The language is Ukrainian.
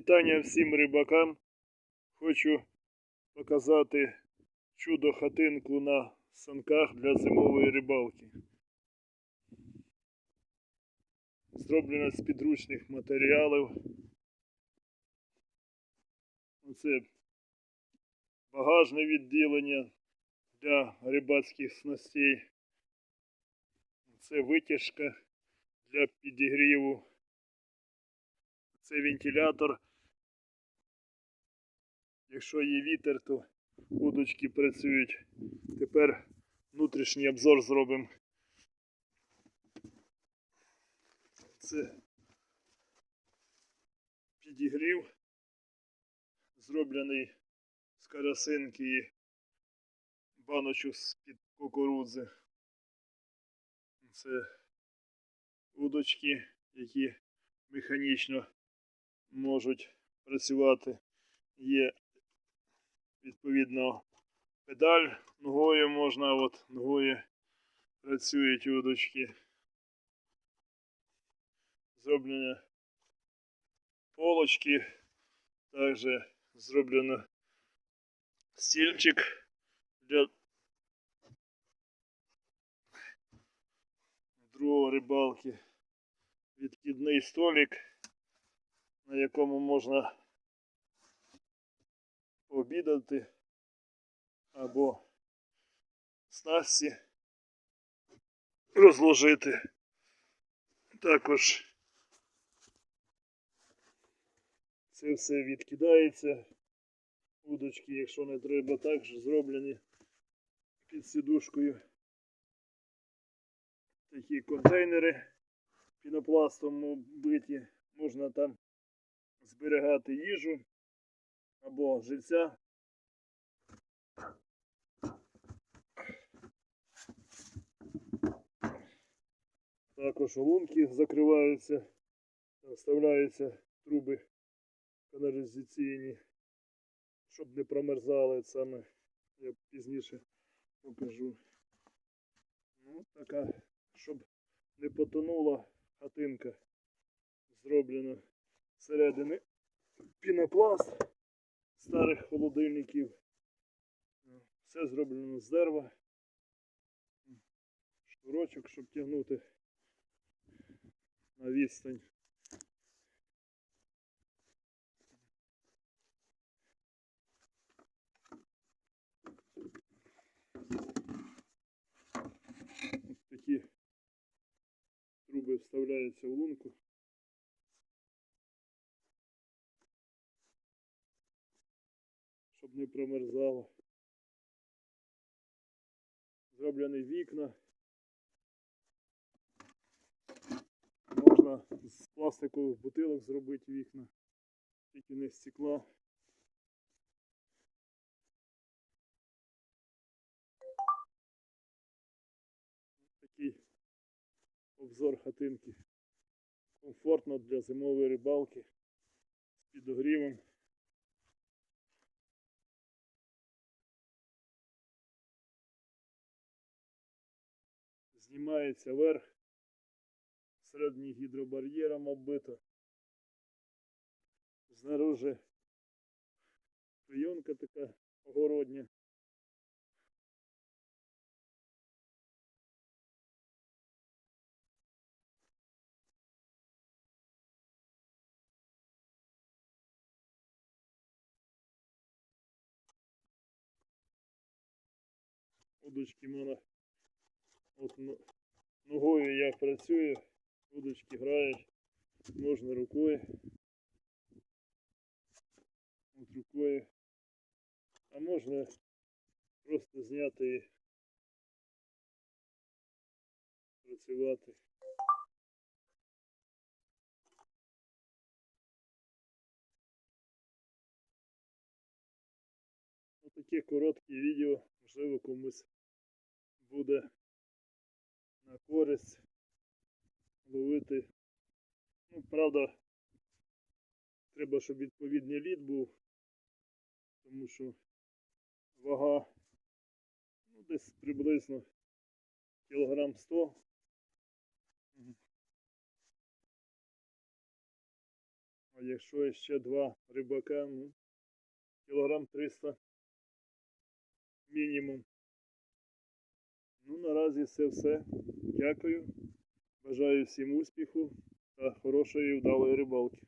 Вітання всім рибакам. Хочу показати чудо хатинку на санках для зимової рибалки. Зроблена з підручних матеріалів. Це багажне відділення для рибацьких снастей. Це витяжка для підігріву. Це вентилятор. Якщо є вітер, то удочки працюють. Тепер внутрішній обзор зробимо. Це підігрів, зроблений з карасинки і баночок з-під кукурудзи. Це удочки, які механічно можуть працювати. Є відповідно педаль, ногою можна, от ногою працюють удочки. Зроблені полочки, також зроблено стільчик для другого рибалки, відкидний столик, на якому можна пообідати або снасті розложити. Також це все відкидається. Удочки, якщо не треба, також зроблені під сідушкою. Такі контейнери пінопластом биті. Можна там зберігати їжу або живця. Також лунки закриваються, вставляються труби каналізаційні, щоб не промерзали саме. Я пізніше покажу. Ну, така, щоб не потонула хатинка. Зроблена зсередини пінопласт старих холодильників. Все зроблено з дерева. Шнурочок, щоб тягнути на відстань. Ось такі труби вставляються в лунку. Не промерзало. Зроблені вікна. Можна з пластикових бутилок зробити вікна, тільки не з стекла. Такий обзор хатинки. Комфортно для зимової рибалки з підогрівом. Знімається верх, середній гідробар'єром оббито. Знаружи клейонка така огородня. Удочки можна От ногою як працюю, удочки грають, можна рукою. От рукою. А можна просто зняти і працювати. Отаке коротке відео, правда, треба, щоб відповідний лід був, тому що вага ну, десь приблизно кілограм 100. А якщо ще два рибака, ну, кілограм 300 мінімум. Ну, наразі це все. Дякую. Бажаю всім успіху та хорошої вдалої рибалки.